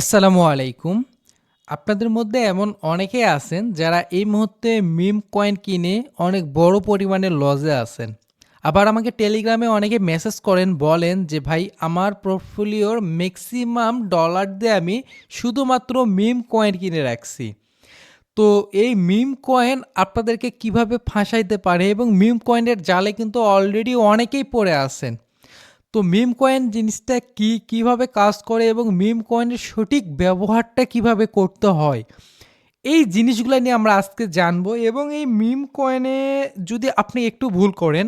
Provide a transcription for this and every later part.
আসসালামু আলাইকুম। আপনাদের মধ্যে এমন অনেকেই আছেন যারা এই মুহূর্তে মিম কয়েন কিনে অনেক বড় পরিমাণে লজে আছেন। আবার আমাকে টেলিগ্রামে অনেকে মেসেজ করেন, বলেন যে, ভাই, আমার পোর্টফোলিওর ম্যাক্সিমাম ডলার দিয়ে আমি শুধুমাত্র মিম কয়েন কিনে রাখছি। তো এই মিম কয়েন আপনাদেরকে কীভাবে ফাঁসাইতে পারে এবং মিম কয়েনের জালে কিন্তু অলরেডি অনেকেই পড়ে আছেন। তো মিম কয়েন জিনিসটা কি, কীভাবে কাজ করে এবং মিম কয়েনের সঠিক ব্যবহারটা কীভাবে করতে হয়, এই জিনিসগুলো নিয়ে আমরা আজকে জানব এবং এই মিম কয়েনে যদি আপনি একটু ভুল করেন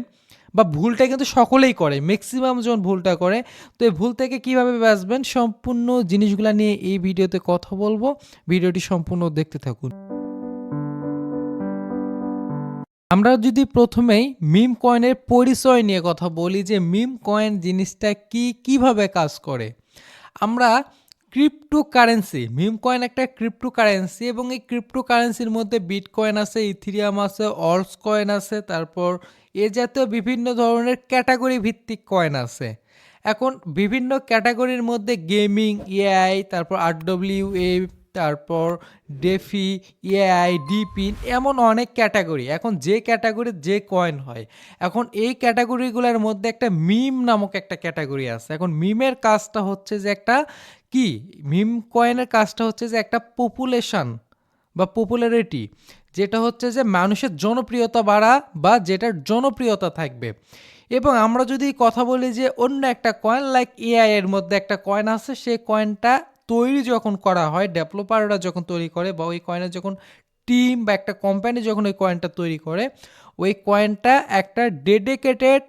বা ভুলটা কিন্তু সকলেই করে ম্যাক্সিমাম জন ভুলটা করে, তো এই ভুল থেকে কীভাবে বাঁচবেন সম্পূর্ণ জিনিসগুলো নিয়ে এই ভিডিওতে কথা বলব, ভিডিওটি সম্পূর্ণ দেখতে থাকুন। আমরা যদি প্রথমেই মিম কয়েনের পরিচয় নিয়ে কথা বলি যে মিম কয়েন জিনিসটা কি, কীভাবে কাজ করে, আমরা ক্রিপ্টো কারেন্সি মিম কয়েন একটা ক্রিপ্টো কারেন্সি এবং এই ক্রিপ্টো কারেন্সির মধ্যে বিট কয়েন আছে ইথিরিয়াম আছে অলস কয়েন আছে, তারপর এ জাতীয় বিভিন্ন ধরনের ক্যাটাগরি ভিত্তিক কয়েন আছে। এখন বিভিন্ন ক্যাটাগরির মধ্যে গেমিং এআই তারপর আর ডব্লিউ এ তারপর ডেফি এআই ডিপিন এমন অনেক ক্যাটাগরি এখন যে ক্যাটাগরির যে কয়েন হয়। এখন এই ক্যাটাগরিগুলোর মধ্যে একটা মিম নামক একটা ক্যাটাগরি আছে। এখন মিমের কাজটা হচ্ছে যে একটা কি? মিম কয়েনের কাজটা হচ্ছে যে একটা পপুলেশন বা পপুলারিটি যেটা হচ্ছে যে মানুষের জনপ্রিয়তা বাড়া বা যেটার জনপ্রিয়তা থাকবে। এবং আমরা যদি কথা বলি যে অন্য একটা কয়েন লাইক এআই এর মধ্যে একটা কয়েন আছে, সেই কয়েনটা তৈরি যখন করা হয়, ডেভেলপাররা যখন তৈরি করে বা ওই কয়েনের যখন টিম বা একটা কোম্পানি যখন ওই কয়েনটা তৈরি করে, ওই কয়েনটা একটা ডেডিকেটেড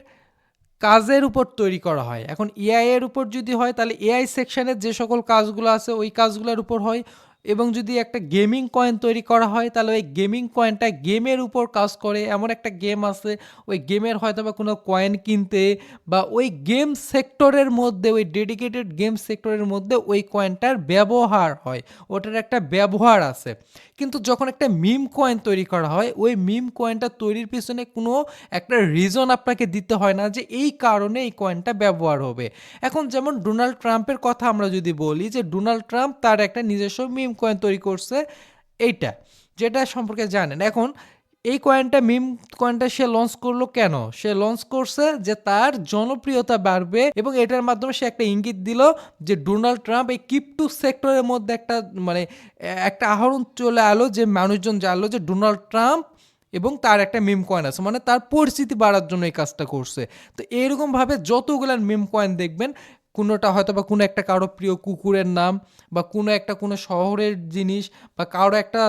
কাজের উপর তৈরি করা হয়। এখন এআই এর উপর যদি হয়, তাহলে এআই সেকশনের যে সকল কাজগুলো আছে, ওই কাজগুলোর উপর হয়। এবং যদি একটা গেমিং কয়েন তৈরি করা হয়, তাহলে ওই গেমিং কয়েনটা গেমের উপর কাজ করে। এমন একটা গেম আছে, ওই গেমের হয়তো বা কোনো কয়েন কিনতে বা ওই গেম সেক্টরের মধ্যে, ওই ডেডিকেটেড গেম সেক্টরের মধ্যে ওই কয়েনটার ব্যবহার হয়। ওটার একটা ব্যবহার আছে। কিন্তু যখন একটা মিম কয়েন তৈরি করা হয়, ওই মিম কয়েনটা তৈরির পিছনে কোনো একটা রিজন আপনাকে দিতে হয় না যে এই কারণে এই কয়েনটা ব্যবহার হবে। এখন যেমন ডোনাল্ড ট্রাম্পের কথা আমরা যদি বলি যে, ডোনাল্ড ট্রাম্প তার একটা নিজস্ব মিম কয়েন তৈরি করছে এইটা, যেটা সম্পর্কে জানেন। এখন এই কয়েনটা মিম কয়েনটা সে লঞ্চ করল কেন? সে লঞ্চ করছে যে তার জনপ্রিয়তা বাড়বে এবং এটার মাধ্যমে সে একটা ইঙ্গিত দিল যে ডোনাল্ড ট্রাম্প এই কিপটু সেক্টরের মধ্যে একটা মানে একটা আহরণ চলে আলো, যে মানুষজন জানলো যে ডোনাল্ড ট্রাম্প এবং তার একটা মিম কয়েন আছে মানে তার পরিস্থিতি বাড়ার জন্য এই কাজটা করছে। তো এরকমভাবে যতগুলো মিম কয়েন দেখবেন কোনোটা হয়তো বা কোনো একটা কারও প্রিয় কুকুরের নাম বা কোনো একটা কোনো শহরের জিনিস বা কারও একটা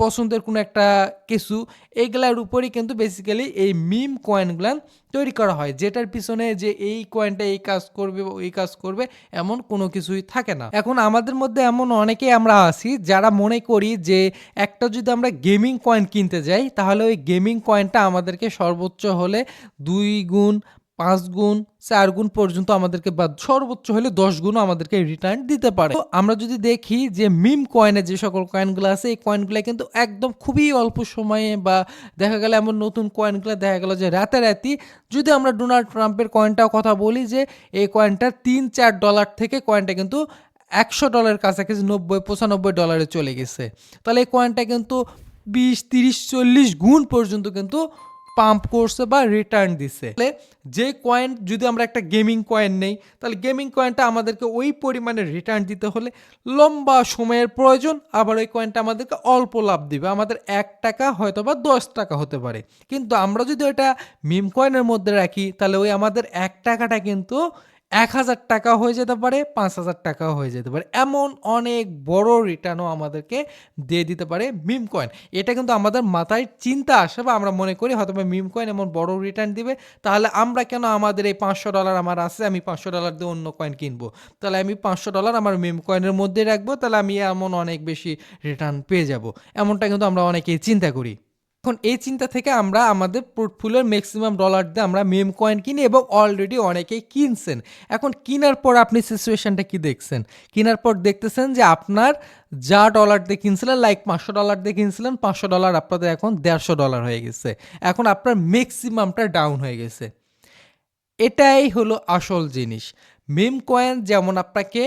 পছন্দের কোনো একটা কিছু এইগুলার উপরই কিন্তু বেসিক্যালি এই মিম কয়েনগুলান তৈরি করা হয়, যেটার পিছনে যে এই কয়েনটা এই কাজ করবে এই কাজ করবে এমন কোনো কিছুই থাকে না। এখন আমাদের মধ্যে এমন অনেকেই আমরা আছি যারা মনে করি যে একটা যদি আমরা গেমিং কয়েন কিনতে যাই, তাহলে ওই গেমিং কয়েনটা আমাদেরকে সর্বোচ্চ হলে দুই গুণ পাঁচ গুণ চার গুণ পর্যন্ত আমাদেরকে বা সর্বোচ্চ হলে দশ গুণও আমাদেরকে রিটার্ন দিতে পারে। তো আমরা যদি দেখি যে মিম কয়েনে যে সকল কয়েনগুলো আছে, এই কয়েনগুলো কিন্তু একদম খুবই অল্প সময়ে বা দেখা গেল এমন নতুন কয়েনগুলো দেখা গেল যে রাতারাতি, যদি আমরা ডোনাল্ড ট্রাম্পের কয়েনটাও কথা বলি যে এই কয়েনটা তিন চার ডলার থেকে কয়েনটা কিন্তু একশো ডলারের কাছাকাছি নব্বই, পঁচানব্বই ডলারে চলে গেছে। তাহলে এই কয়েনটা কিন্তু বিশ, তিরিশ, চল্লিশ গুণ পর্যন্ত কিন্তু পাম্প করছে বা রিটার্ন দিছে। তাহলে যে কয়েন যদি আমরা একটা গেমিং কয়েন নেই, তাহলে গেমিং কয়েনটা আমাদেরকে ওই পরিমাণে রিটার্ন দিতে হলে লম্বা সময়ের প্রয়োজন, আবার ওই কয়েনটা আমাদেরকে অল্প লাভ দিবে। আমাদের এক টাকা হয়তো বা দশ টাকা হতে পারে। কিন্তু আমরা যদি ওইটা মিম কয়েনের মধ্যে রাখি, তাহলে ওই আমাদের এক টাকাটা কিন্তু এক হাজার টাকা হয়ে যেতে পারে, পাঁচ হাজার টাকাও হয়ে যেতে পারে। এমন অনেক বড় রিটার্নও আমাদেরকে দিয়ে দিতে পারে মিম কয়েন এটা কিন্তু আমাদের মাথায় চিন্তা আসে বা আমরা মনে করি হয়তো মিম কয়েন এমন বড় রিটার্ন দিবে, তাহলে আমরা কেন আমাদের এই পাঁচশো ডলার আমার আছে, আমি পাঁচশো ডলার দিয়ে অন্য কয়েন কিনবো? তাহলে আমি পাঁচশো ডলার আমার মিম কয়েনের মধ্যে রাখব, তাহলে আমি এমন অনেক বেশি রিটার্ন পেয়ে যাব। এমনটা কিন্তু আমরা অনেকেই চিন্তা করি। এখন এই চিন্তা থেকে আমরা আমাদের পোর্টফোলিওর ম্যাক্সিমাম ডলার দিয়ে আমরা মেম কয়েন কিনি এবং অলরেডি অনেকেই কিনছেন। এখন কেনার পর আপনি সিচুয়েশনটা কি দেখছেন? কেনার পর দেখতেছেন যে আপনার যা ডলার দিয়ে কিনছিলেন লাইক পাঁচশো ডলার দিয়ে কিনছিলেন, পাঁচশো ডলার আপনাদের এখন দেড়শো ডলার হয়ে গেছে। এখন আপনার ম্যাক্সিমামটা ডাউন হয়ে গেছে। এটাই হলো আসল জিনিস। মেম কয়েন যেমন আপনাকে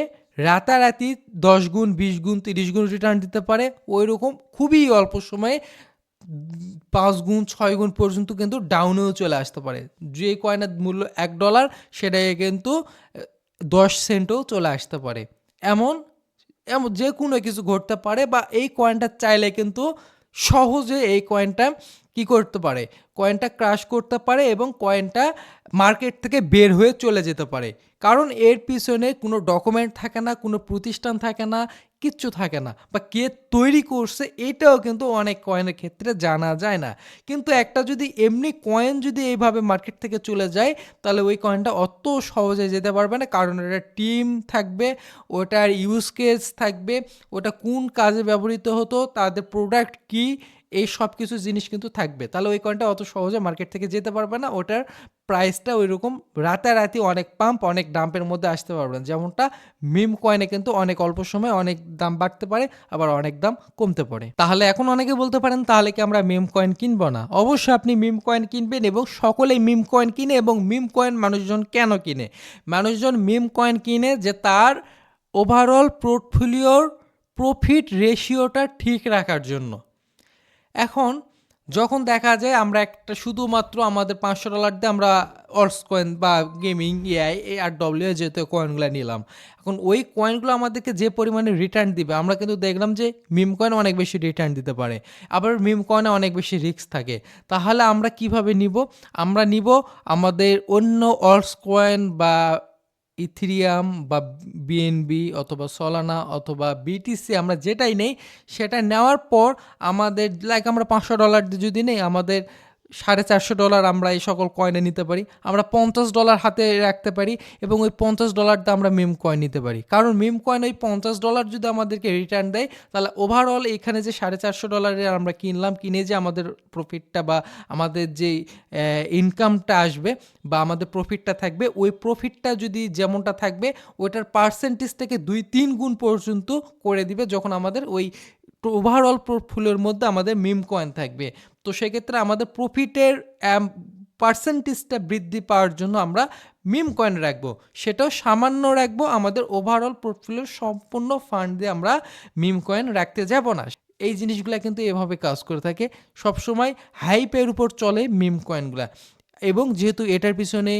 রাতারাতি দশ গুণ, বিশ গুণ, তিরিশ গুণ রিটার্ন দিতে পারে ওই রকম খুবই অল্প সময়ে পাঁচ গুণ ছয় গুণ পর্যন্ত কিন্তু ডাউনেও চলে আসতে পারে। যে কয়েনের মূল্য এক ডলার সেটাকে কিন্তু দশ সেন্টও চলে আসতে পারে। এমন এমন যে কোনো কিছু ঘটতে পারে বা এই কয়েনটা চাইলে কিন্তু সহজে এই কয়েনটা কি করতে পারে? কয়েনটা ক্রাশ করতে পারে এবং কয়েনটা মার্কেট থেকে বের হয়ে চলে যেতে পারে। কারণ এর পিছনে কোনো ডকুমেন্ট থাকে না, কোনো প্রতিষ্ঠান থাকে না, কিচ্ছু থাকে না। বা কে তৈরি করছে এটাও কিন্তু অনেক কয়েনের ক্ষেত্রে জানা যায় না। কিন্তু একটা যদি এমনি কয়েন যদি এইভাবে মার্কেট থেকে চলে যায়, তাহলে ওই কয়েনটা অত সহজে যেতে পারবে না। কারণ এটা টিম থাকবে, ওটার ইউজ কেস থাকবে, ওটা কোন কাজে ব্যবহৃত হতো, তাদের প্রোডাক্ট কি এই সব কিছু জিনিস কিন্তু থাকবে। তাহলে ওই কয়েনটা অত সহজে মার্কেট থেকে যেতে পারবে না, ওটার প্রাইসটা ওই রকম রাতারাতি অনেক পাম্প অনেক ডাম্পের মধ্যে আসতে পারবে না। যেমনটা মিম কয়েনে কিন্তু অনেক অল্প সময় অনেক দাম বাড়তে পারে, আবার অনেক দাম কমতে পারে। তাহলে এখন অনেকে বলতে পারেন, তাহলে কি আমরা মিম কয়েন কিনবো না? অবশ্যই আপনি মিম কয়েন কিনবেন এবং সকলেই মিম কয়েন কিনে এবং মিম কয়েন মানুষজন কেন কিনে? মানুষজন মিম কয়েন কিনে যে তার ওভারঅল পোর্টফোলিওর প্রফিট রেশিওটা ঠিক রাখার জন্য। এখন যখন দেখা যায় আমরা একটা শুধুমাত্র আমাদের পাঁচশো ডলার দিয়ে আমরা অর্স কয়েন বা গেমিং এআই আর ডব্লিউ যেহেতু কয়েনগুলো নিলাম। এখন ওই কয়েনগুলো আমাদেরকে যে পরিমাণে রিটার্ন দিবে, আমরা কিন্তু দেখলাম যে মিম কয়েন অনেক বেশি রিটার্ন দিতে পারে, আবার মিম কয়েনে অনেক বেশি রিস্ক থাকে। তাহলে আমরা কীভাবে নিব? আমরা নিব আমাদের অন্য অর্স কয়েন বা ইথিরিয়াম বা বিএনবি অথবা সলানা অথবা বিটিসি আমরা যেটাই নেই, সেটা নেওয়ার পর আমাদের লাইক আমরা পাঁচশো ডলার যদি নেই, আমাদের সাড়ে চারশো ডলার আমরা এই সকল কয়েনে নিতে পারি। আমরা পঞ্চাশ ডলার হাতে রাখতে পারি এবং ওই পঞ্চাশ ডলার দিয়ে আমরা মিম কয়েন নিতে পারি। কারণ মিম কয়েন ওই পঞ্চাশ ডলার যদি আমাদেরকে রিটার্ন দেয়, তাহলে ওভারঅল এখানে যে সাড়ে চারশো ডলারের আমরা কিনলাম, কিনে যে আমাদের প্রফিটটা বা আমাদের যে ইনকামটা আসবে বা আমাদের প্রফিটটা থাকবে, ওই প্রফিটটা যদি যেমনটা থাকবে, ওইটার পার্সেন্টেজ থেকে দুই তিন গুণ পর্যন্ত করে দিবে যখন আমাদের ওই ওভারঅল পোর্টফোলিওর মধ্যে আমাদের মিম কয়েন থাকবে। তো সেক্ষেত্রে আমাদের প্রফিটের পার্সেন্টেজটা বৃদ্ধি পাওয়ার জন্য আমরা মিম কয়েন রাখব। সেটাও সামান্য রাখব, আমাদের ওভারঅল পোর্টফোলিওর সম্পূর্ণ ফান্ড দিয়ে আমরা মিম কয়েন রাখতে যাব না। এই জিনিসগুলো কিন্তু এভাবে কাজ করে থাকে। সবসময় হাইপের উপর চলে মিম কয়েনগুলা এবং যেহেতু এটার পিছনে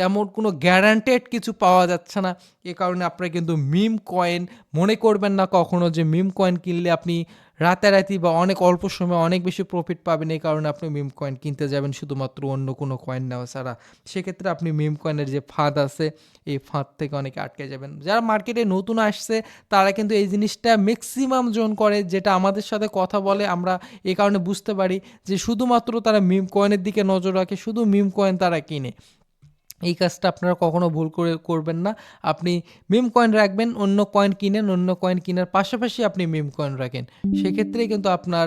তেমন কোনো গ্যারান্টেড কিছু পাওয়া যাচ্ছে না। এ কারণে আপনারা কিন্তু মিম কয়েন মনে করবেন না কখনো যে মিম কয়েন কিনলে আপনি রাতারাতি বা অনেক অল্প সময় অনেক বেশি প্রফিট পাবেন। এই কারণে আপনি মিম কয়েন কিনতে যাবেন শুধুমাত্র অন্য কোনো কয়েন নেওয়া ছাড়া। সেক্ষেত্রে আপনি মিম কয়েনের যে ফাঁদ আছে, এই ফাঁদ থেকে অনেকে আটকে যাবেন। যারা মার্কেটে নতুন আসছে, তারা কিন্তু এই জিনিসটা ম্যাক্সিমাম জন করে, যেটা আমাদের সাথে কথা বলে। আমরা এই কারণে বুঝতে পারি যে শুধুমাত্র তারা মিম কয়েনের দিকে নজর রাখে, শুধু মিম কয়েন তারা কিনে। এই কাজটা আপনারা কখনো ভুল করে করবেন না। আপনি মিম কয়েন রাখবেন, অন্য কয়েন কিনেন, অন্য কয়েন কেনার পাশাপাশি আপনি মিম কয়েন রাখেন। সেক্ষেত্রে কিন্তু আপনার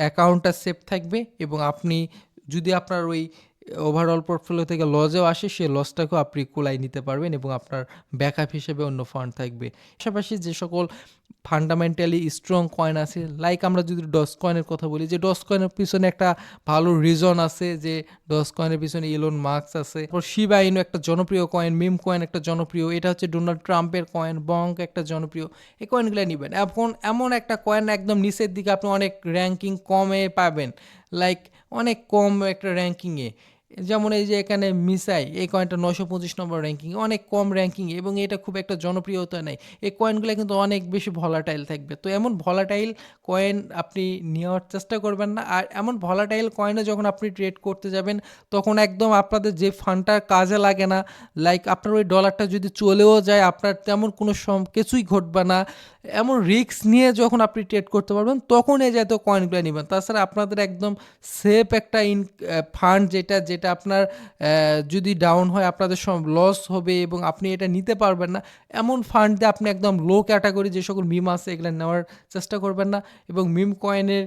অ্যাকাউন্টটা সেফ থাকবে এবং আপনি যদি আপনার ওই ওভারঅল পোর্টফোলিও থেকে লজেও আসে, সেই লসটাকেও আপনি কোলাই নিতে পারবেন এবং আপনার ব্যাকআপ হিসেবে অন্য ফান্ড থাকবে। পাশাপাশি যে সকল ফান্ডামেন্টালি স্ট্রং কয়েন আছে। লাইক আমরা যদি ডস কয়েনের কথা বলি, যে ডস কয়েনের পিছনে একটা ভালো রিজন আছে, যে ডস কয়েনের পিছনে ইলন মার্কস আছে। তারপর শিবা ইনু একটা জনপ্রিয় কয়েন মিম কয়েন একটা জনপ্রিয়, এটা হচ্ছে ডোনাল্ড ট্রাম্পের কয়েন বঙ্ক একটা জনপ্রিয়। এই কয়েনগুলো নেবেন। এখন এমন একটা কয়েন একদম নিচের দিকে আপনি অনেক র্যাঙ্কিং কমে পাবেন। লাইক অনেক কম একটা র্যাঙ্কিংয়ে যেমন এই যে এখানে মিসাই, এই কয়েনটা নশো পঁচিশ নম্বর র্যাঙ্কিং অনেক কম র্যাঙ্কিং এবং এটা খুব একটা জনপ্রিয়তা নেই। এই কয়েনগুলো কিন্তু অনেক বেশি ভলাটাইল থাকবে। তো এমন ভলাটাইল কয়েন আপনি নেওয়ার চেষ্টা করবেন না। আর এমন ভলাটাইল কয়েনে যখন আপনি ট্রেড করতে যাবেন, তখন একদম আপনাদের যে ফান্ডটা কাজে লাগে না লাইক আপনার ওই ডলারটা যদি চলেও যায়, আপনার তেমন কোনো সম কিছুই ঘটবে না। এমন রিস্ক নিয়ে যখন আপনি ট্রেড করতে পারবেন, তখন এই জাতীয় কয়েনগুলো নেবেন। তাছাড়া আপনাদের একদম সেফ একটা ইন ফান্ড যেটা যেটা আপনার যদি ডাউন হয়, আপনাদের সব লস হবে এবং আপনি এটা নিতে পারবেন না, এমন ফান্ড দিয়ে আপনি একদম লো ক্যাটাগরি যে সকল মিম আছে, এগুলো নেওয়ার চেষ্টা করবেন না এবং মিম কয়েনের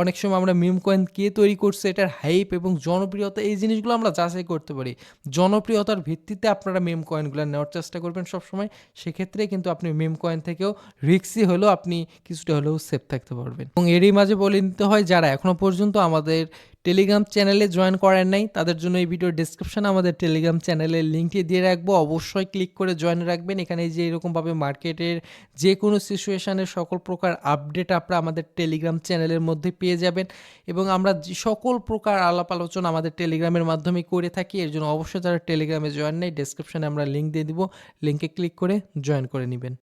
অনেক সময় আমরা মিম কয়েন কে তৈরি করছে, এটার হাইপ এবং জনপ্রিয়তা, এই জিনিসগুলো আমরা যাচাই করতে পারি। জনপ্রিয়তার ভিত্তিতে আপনারা মিম কয়েনগুলো নেওয়ার চেষ্টা করবেন সবসময়। সেক্ষেত্রে কিন্তু আপনি মিম কয়েন থেকেও রিক্সি হলেও আপনি কিছুটা হলেও সেফ থাকতে পারবেন। এবং এরই মাঝে বলে নিতে হয়, যারা এখনও পর্যন্ত আমাদের টেলিগ্রাম চ্যানেলে জয়েন করেন নাই, তাদের জন্য এই ভিডিওর ডিসক্রিপশনে আমাদের টেলিগ্রাম চ্যানেলের লিঙ্কটি দিয়ে রাখব। অবশ্যই ক্লিক করে জয়েন রাখবেন। এখানে যে এরকমভাবে মার্কেটের যে কোনো সিচুয়েশানের সকল প্রকার আপডেট আপনারা আমাদের টেলিগ্রাম চ্যানেলের মধ্যে পেয়ে যাবেন এবং আমরা সকল প্রকার আলাপ আলোচনা আমাদের টেলিগ্রামের মাধ্যমে করে থাকি, এর জন্য অবশ্যই যারা টেলিগ্রামে জয়েন নেই ডিসক্রিপশনে আমরা লিঙ্ক দিয়ে দিব। লিঙ্কে ক্লিক করে জয়েন করে নেবেন।